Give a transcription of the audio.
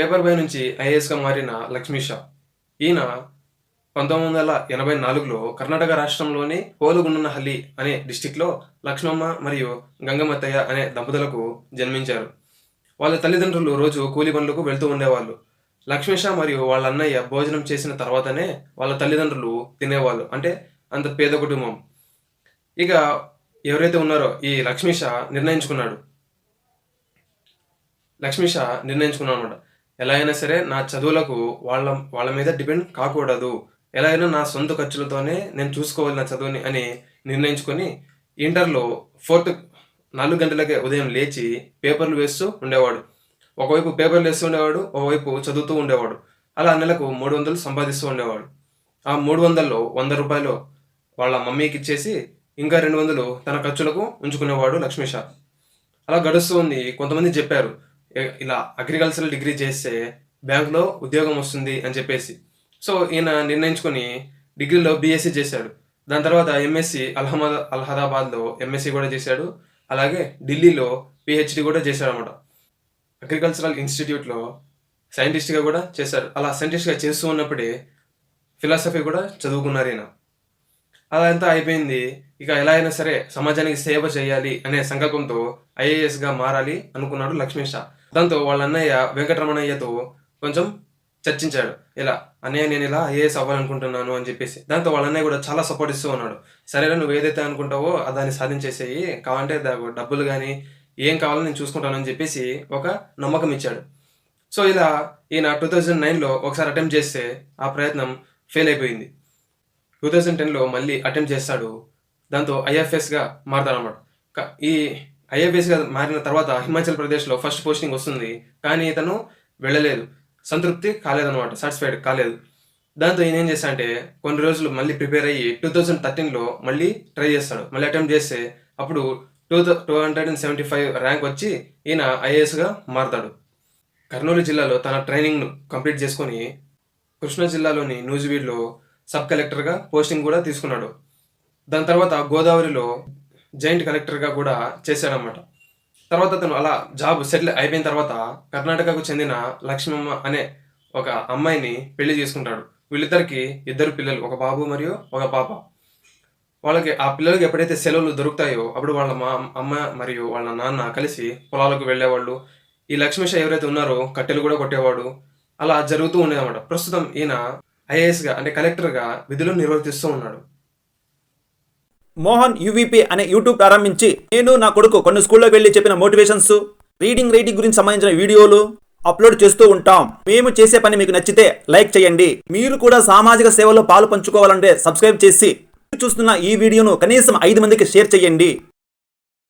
Paper boy నుంచి ఐఏఎస్గా మారిన లక్ష్మీ షా. ఈయన పంతొమ్మిది వందల ఎనభై నాలుగులో కర్ణాటక రాష్ట్రంలోని పోలుగుండనహల్లి అనే డిస్టిక్లో లక్ష్మమ్మ మరియు గంగమత్తయ్య అనే దంపతులకు జన్మించారు. వాళ్ళ తల్లిదండ్రులు రోజు కూలి పనులకు వెళ్తూ ఉండేవాళ్ళు. లక్ష్మీషా మరియు వాళ్ళ అన్నయ్య భోజనం చేసిన తర్వాతనే వాళ్ళ తల్లిదండ్రులు తినేవాళ్ళు. అంటే అంత పేద కుటుంబం. ఇక ఎవరైతే ఉన్నారో ఈ లక్ష్మీష నిర్ణయించుకున్నాడు. లక్ష్మీష నిర్ణయించుకున్నాడు అనమాట ఎలా అయినా సరే నా చదువులకు వాళ్ళ వాళ్ళ మీద డిపెండ్ కాకూడదు. ఎలా అయినా నా సొంత ఖర్చులతోనే నేను చూసుకోవాలి నా చదువుని అని నిర్ణయించుకొని ఇంటర్లో ఫోర్త్ నాలుగు గంటలకే ఉదయం లేచి పేపర్లు వేస్తూ ఉండేవాడు. ఒకవైపు పేపర్లు వేస్తూ ఉండేవాడు ఒకవైపు చదువుతూ ఉండేవాడు. అలా నెలకు మూడు వందలు సంపాదిస్తూ ఉండేవాడు. ఆ మూడు వందల్లో వంద రూపాయలు వాళ్ళ మమ్మీకి ఇచ్చేసి ఇంకా రెండు వందలు తన ఖర్చులకు ఉంచుకునేవాడు లక్ష్మీషా. అలా గడుస్తూ ఉంది. కొంతమంది చెప్పారు ఇలా అగ్రికల్చరల్ డిగ్రీ చేస్తే బ్యాంకులో ఉద్యోగం వస్తుంది అని చెప్పేసి. సో ఈయన నిర్ణయించుకొని డిగ్రీలో బీఎస్సీ చేశాడు. దాని తర్వాత ఎంఎస్సి అల్హమద్ అల్హదాబాద్లో ఎంఎస్సి కూడా చేశాడు. అలాగే ఢిల్లీలో పిహెచ్డి కూడా చేశాడు అనమాట అగ్రికల్చరల్ ఇన్స్టిట్యూట్లో సైంటిస్ట్గా కూడా చేశారు. అలా సైంటిస్ట్గా చేస్తూ ఉన్నప్పుడే ఫిలాసఫీ కూడా చదువుకున్నారు ఈయన. అలా ఎంత అయిపోయింది. ఇక ఎలా అయినా సరే సమాజానికి సేవ చేయాలి అనే సంకల్పంతో ఐఏఎస్గా మారాలి అనుకున్నాడు లక్ష్మీష. దాంతో వాళ్ళ అన్నయ్య వెంకటరమణయ్యతో కొంచెం చర్చించాడు. ఇలా అన్నయ్య నేను ఇలా ఐఏఎస్ అవ్వాలనుకుంటున్నాను అని చెప్పేసి. దాంతో వాళ్ళ అన్నయ్య కూడా చాలా సపోర్ట్ ఇస్తూ ఉన్నాడు. సరే నువ్వు ఏదైతే అనుకుంటావో దాన్ని సాధించేసేయి. కావాలంటే డబ్బులు కానీ ఏం కావాలో నేను చూసుకుంటాను అని చెప్పేసి ఒక నమ్మకం ఇచ్చాడు. సో ఇలా ఈయన టూ థౌజండ్ నైన్లో ఒకసారి అటెంప్ట్ చేస్తే ఆ ప్రయత్నం ఫెయిల్ అయిపోయింది. టూ థౌజండ్ టెన్లో మళ్ళీ అటెంప్ట్ చేస్తాడు. దాంతో ఐఎఫ్ఎస్గా మారతాడనమాట క- ఈ ఐఎఫ్ఎస్గా మారిన తర్వాత హిమాచల్ ప్రదేశ్లో ఫస్ట్ పోస్టింగ్ వస్తుంది. కానీ ఇతను వెళ్ళలేదు. సంతృప్తి కాలేదన్నమాట. సాటిస్ఫైడ్ కాలేదు. దాంతో ఈయన ఏం చేస్తా అంటే కొన్ని రోజులు మళ్ళీ ప్రిపేర్ అయ్యి టూ థౌజండ్ థర్టీన్లో మళ్ళీ ట్రై చేస్తాడు. మళ్ళీ అటెంప్ట్ చేస్తే అప్పుడు two two hundred and seventy five rank వచ్చి ఈయన ఐఏఎస్గా మారతాడు. కర్నూలు జిల్లాలో తన ట్రైనింగ్ను కంప్లీట్ చేసుకొని కృష్ణా జిల్లాలోని నూజివీడ్లో సబ్ కలెక్టర్గా పోస్టింగ్ కూడా తీసుకున్నాడు. దాని తర్వాత గోదావరిలో జాయింట్ కలెక్టర్గా కూడా చేశాడనమాట తర్వాత అతను అలా జాబ్ సెటిల్ అయిపోయిన తర్వాత కర్ణాటకకు చెందిన లక్ష్మమ్మ అనే ఒక అమ్మాయిని పెళ్ళి చేసుకుంటాడు. వీళ్ళిద్దరికి ఇద్దరు పిల్లలు ఒక బాబు మరియు ఒక పాప. వాళ్ళకి ఆ పిల్లలకి ఎప్పుడైతే సెలవులు దొరుకుతాయో అప్పుడు వాళ్ళ మా అమ్మ మరియు వాళ్ళ నాన్న కలిసి పొలాలకు వెళ్ళేవాళ్ళు. ఈ లక్ష్మీష ఎవరైతే ఉన్నారో కట్టెలు కూడా కొట్టేవాడు. అలా జరుగుతూ ఉండేదన్నమాట. ప్రస్తుతం ఈయన ఐఏఎస్గా అంటే కలెక్టర్గా విధులు నిర్వర్తిస్తూ ఉన్నాడు. మోహన్ యూవీపీ అనే యూట్యూబ్ ప్రారంభించి నేను నా కొడుకు కొన్ని స్కూల్లోకి వెళ్ళి చెప్పిన మోటివేషన్స్ రీడింగ్ రైటింగ్ గురించి సంబంధించిన వీడియోలు అప్లోడ్ చేస్తూ ఉంటాం. మేము చేసే పని మీకు నచ్చితే లైక్ చేయండి. మీరు కూడా సామాజిక సేవలో పాలు పంచుకోవాలంటే సబ్స్క్రైబ్ చేసి చూస్తున్న ఈ వీడియోను కనీసం ఐదు మందికి షేర్ చేయండి.